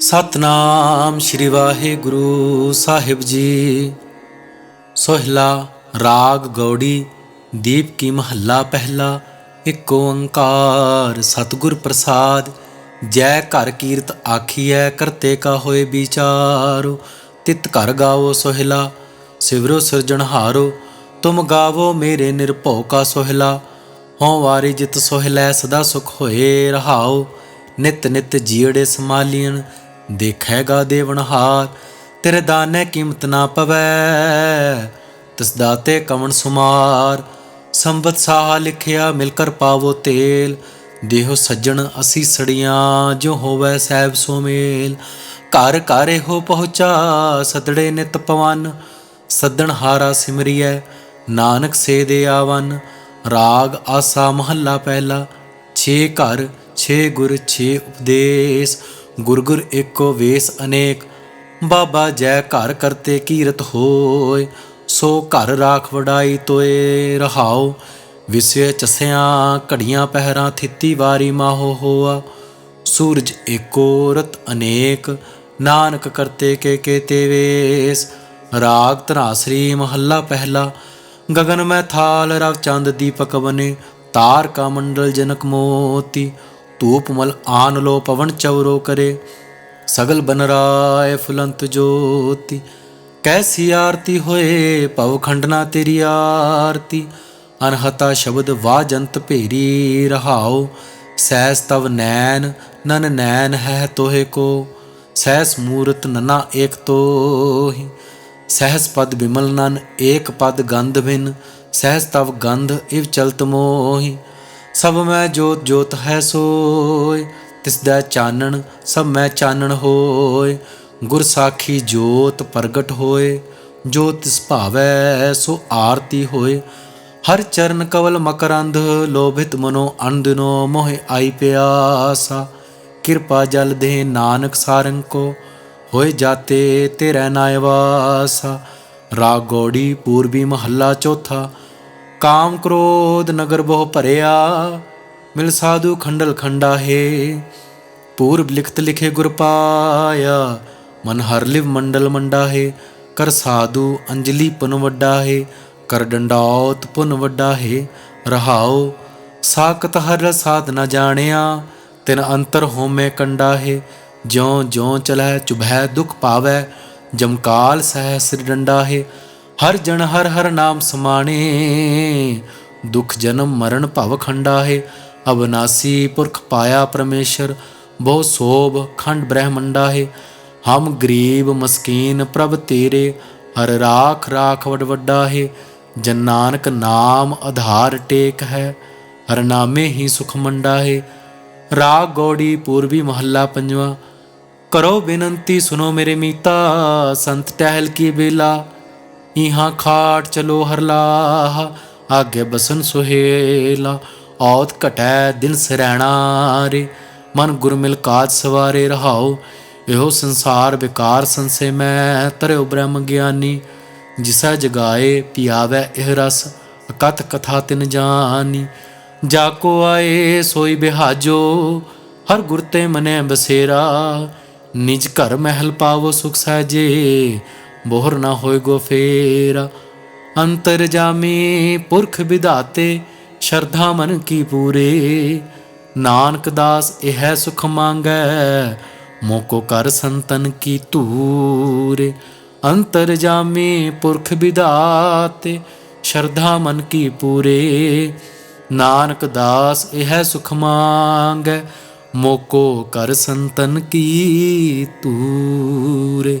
ਸਤਨਾਮ ਸ੍ਰੀ ਵਾਹਿਗੁਰੂ ਸਾਹਿਬ ਜੀ। ਸੋਹਿਲਾ ਰਾਗ ਗੌੜੀ, ਦੀਪ ਕੀ ਮਹੱਲਾ ਪਹਿਲਾ, ਇੱਕ ਓੰਕਾਰ, ਸਤਿਗੁਰ ਪ੍ਰਸਾਦ। ਜੈ ਘਰ ਕੀਰਤ ਆਖੀਐ, ਕਰਤੇ ਕਾ ਹੋਏ ਵਿਚਾਰੋ। ਤਿਤ ਘਰ ਗਾਵੋ ਸੋਹਿਲਾ, ਸਿਵਰੋ ਸਿਰਜਣਹਾਰੋ ਤੁਮ ਗਾਵੋ ਮੇਰੇ ਨਿਰਭਉ ਕਾ ਸੋਹਿਲਾ, ਹਉ ਵਾਰੀ ਜਿਤ ਸੋਹਿਲੈ, ਸਦਾ ਸੁਖ ਹੋਏ ਰਹਾਓ। ਨਿਤ ਨਿਤ ਜੀੜੇ ਸਮਾਲੀਨ ਦੇਖੈਗਾ ਦੇਵਨਹਾਰ ਤੇਰੇ ਦਾਨੇ ਕੀਮਤ ਨਾ ਪਵੈ। ਤਿਸ ਦਾਤੇ ਕਵਣ ਸੁਮਾਰ, ਸੰਬਤ ਸਾਹ ਲਿਖਿਆ ਮਿਲ ਕਰ ਪਾਵੋ ਤੇਲ। ਦੇਹੋ ਸੱਜਣ ਅਸੀਂ ਸੜੀਆਂ, ਜੋ ਹੋਵੇ ਸਹਿਬ ਸੁਮੇਲ ਘਰ ਘਰ ਹੋ ਪਹੁੰਚਾ, ਸਦੜੇ ਨਿਤ ਪਵਨ। ਸੱਦਣ ਹਾਰਾ ਸਿਮਰਿਐ, ਨਾਨਕ ਸੇ ਦੇ ਆਵਨ। ਰਾਗ ਆਸਾ ਮਹੱਲਾ ਪਹਿਲਾ, ਛੇ ਘਰ, ਛੇ ਗੁਰ, ਛੇ ਉਪਦੇਸ਼। ਗੁਰਗੁਰ ਏਕੋ ਵੇਸ ਅਨੇਕ, ਬਾਬਾ ਜੈ ਘਰ ਕਰਤੇ ਕੀਰਤ ਹੋਏ, ਸੋ ਘਰ ਰਾਖ ਵਡਾਈ ਤੋਏ ਰਹਾਓ ਵਿਸੇ ਚਸਿਆਂ ਘੜੀਆਂ ਪਹਿਰਾ ਥਿੱਤੀ ਵਾਰੀ ਮਾਹੋ ਹੋਆ, ਸੂਰਜ ਏਕੋ ਰਤ ਅਨੇਕ, ਨਾਨਕ ਕਰਤੇ ਕੇ ਕੇ ਵੇਸ, ਰਾਗ ਤਰਾਸਰੀ ਮਹੱਲਾ ਪਹਿਲਾ, ਗਗਨ ਮੈਂ ਥਾਲ ਰਵ ਚੰਦ ਦੀਪਕ ਬਨੇ ਤਾਰ ਕਾ ਮੰਡਲ ਜਨਕ ਮੋਤੀ ਧੂਪਮਲ ਆਨ ਲੋ ਪਵਨ ਚੌਰੋ ਕਰੇ, ਸਗਲ ਬਨਰਾਏ ਫੁਲੰਤ ਜੋਤੀ। ਕੈਸੀ ਆਰਤੀ ਹੋਏ ਪਵ ਖੰਡਨਾ ਤੇਰੀ ਆਰਤੀ, ਅਨਹਤਾ ਸ਼ਬਦ ਵਾਜੰਤ ਭੇਰੀ ਰਹਾਓ ਸੈਸ ਤਵ ਨੈਨ ਨਨ ਨੈਨ ਹੈ ਤੋਹੇ ਕੋ ਸਹਿਸ ਮੂਰਤ ਨਨਾ ਏਕ ਤੋਹੀ। ਸਹਿਸ ਪਦ ਬਿਮਲ ਨਨ ਏਕ ਪਦ ਗੰਧ ਬਿਨ, ਸਹਿਸ ਤਵ ਗੰਧ ਇਵ ਚਲਤ ਮੋਹੀ। ਸਭ ਮੈਂ ਜੋਤ ਜੋਤ ਹੈ ਸੋਏ, ਤਿਸ ਦਾ ਚਾਨਣ ਸਭ ਮੈਂ ਚਾਨਣ ਹੋਏ। ਗੁਰ ਸਾਖੀ ਜੋਤ ਪ੍ਰਗਟ ਹੋਏ, ਜੋ ਤਿਸ ਭਾਵੈ ਸੋ ਆਰਤੀ ਹੋਏ। ਹਰ ਚਰਨ ਕਵਲ ਮਕਰੰਧ ਲੋਭਿਤ ਮਨੋ ਅੰਦਨੋ ਮੋਹਿ ਆਈ ਪਿਆਸਾ। ਕਿਰਪਾ ਜਲ ਦੇ ਨਾਨਕ ਸਾਰੰਗ ਕੋ, ਹੋਏ ਜਾਤੇ ਤੇਰੇ ਨਾਇਵਾਸਾ ਰਾਗ ਗੌੜੀ ਪੂਰਬੀ ਮਹੱਲਾ ਚੌਥਾ ਕਾਮ ਕ੍ਰੋਧ ਨਗਰ ਬਹੁ ਭਰਿਆ, ਮਿਲ ਸਾਧੂ ਖੰਡਲ ਖੰਡਾ ਹੈ ਪੂਰਬ ਲਿਖਤ ਲਿਖੇ ਗੁਰ ਪਾਇਆ, ਮਨ ਹਰ ਲਿਵ ਮੰਡਲ ਮੰਡਾ ਹੈ ਕਰ ਸਾਧੂ ਅੰਜਲੀ ਪੁਨ ਵੱਡਾ ਹੈ ਕਰ ਡੰਡਾਉਤ ਪੁਨ ਵੱਡਾ ਹੈ ਰਹਾਉ, ਸਾਖਤ ਹਰ ਸਾਧ ਨ ਜਾਣਿਆ, ਤਿਨ ਅੰਤਰ ਹੋਮੇ ਕੰਡਾ ਹੈ ਜਿਉ ਜਿਉ ਚਲੈ ਚੁਭੈ ਦੁਖ ਪਾਵੈ ਜਮਕਾਲ ਸਹਿ ਸਿਰ ਡੰਡਾ ਹੈ ਹਰ ਜਨ ਹਰ ਹਰ ਨਾਮ ਸਮਾਣੇ। ਦੁਖ ਜਨਮ ਮਰਨ ਭਵ ਖੰਡਾ ਹੈ ਅਬਨਾਸੀ ਪੁਰਖ ਪਾਇਆ ਪਰਮੇਸ਼ਰ, ਬਹੁ ਸੋਭ ਖੰਡ ਬ੍ਰਹਮੰਡਾ ਹੈ ਹਮ ਗਰੀਬ ਮਸਕੀਨ ਪ੍ਰਭ ਤੇਰੇ, ਹਰ ਰਾਖ ਰਾਖ ਵਡ ਵੱਡਾ ਹੈ ਜਨ ਨਾਨਕ ਨਾਮ ਆਧਾਰ ਟੇਕ ਹੈ, ਹਰ ਨਾਮੇ ਹੀ ਸੁਖ ਮੰਡਾ ਹੈ ਰਾਗ ਗੌੜੀ ਪੂਰਬੀ ਮਹੱਲਾ ਪੰਜਵਾਂ। ਕਰੋ ਬੇਨਤੀ ਸੁਨੋ ਮੇਰੇ ਮੀਤਾ, ਸੰਤ ਟਹਿਲ ਕੀ ਬੇਲਾ। ਇਹਾਂ ਖਾਟ ਚਲੋ ਹਰਲਾਹ, ਆਗੇ ਬਸਨ ਸੁਹੇਲਾ, ਔਤ ਘਟੈ ਦਿਨ ਸਰੈਣਾ ਰੇ। ਮਨ ਗੁਰ ਮਿਲ ਕਾਜ ਸਵਾਰੇ ਰਹਾਓ ਇਹੋ ਸੰਸਾਰ ਵਿਕਾਰ ਸੰਸੇ ਮੈਂ ਤਰਿਓ ਬ੍ਰਹਮ ਗਿਆਨੀ। ਜਿਸਾ ਜਗਾਏ ਪਿਆਵੈ ਇਹ ਰਸ, ਅਕਥ ਕਥਾ ਤਿਨ ਜਾਣੀ ਜਾ ਕੋ ਆਏ ਸੋਈ ਬਿਹਾਜੋ, ਹਰ ਗੁਰ ਤੇ ਮਨੇ ਬਸੇਰਾ। ਨਿਜ ਘਰ ਮਹਿਲ ਪਾਵੋ ਸੁਖ ਸਾਜੇ ਬੋਹਰ ਨਾ ਹੋਏ ਗੋ ਫੇਰਾ। ਅੰਤਰ ਜਾਮੀ ਪੁਰਖ ਵਿਧਾਤੇ, ਸ਼ਰਧਾ ਮਨ ਕੀ ਪੂਰੇ। ਨਾਨਕ ਦਾਸ ਇਹ ਸੁਖ ਮੰਗੈ, ਮੋਕੋ ਕਰ ਸੰਤਨ ਕੀ ਧੂਰੇ। ਅੰਤਰ ਜਾਮੀ ਪੁਰਖ ਵਿਧਾਤੇ, ਸ਼ਰਧਾ ਮਨ ਕੀ ਪੂਰੇ। ਨਾਨਕ ਦਾਸ ਇਹ ਸੁਖ ਮੰਗੈ, ਮੋਕੋ ਕਰ ਸੰਤਨ ਕੀ ਤੂਰੇ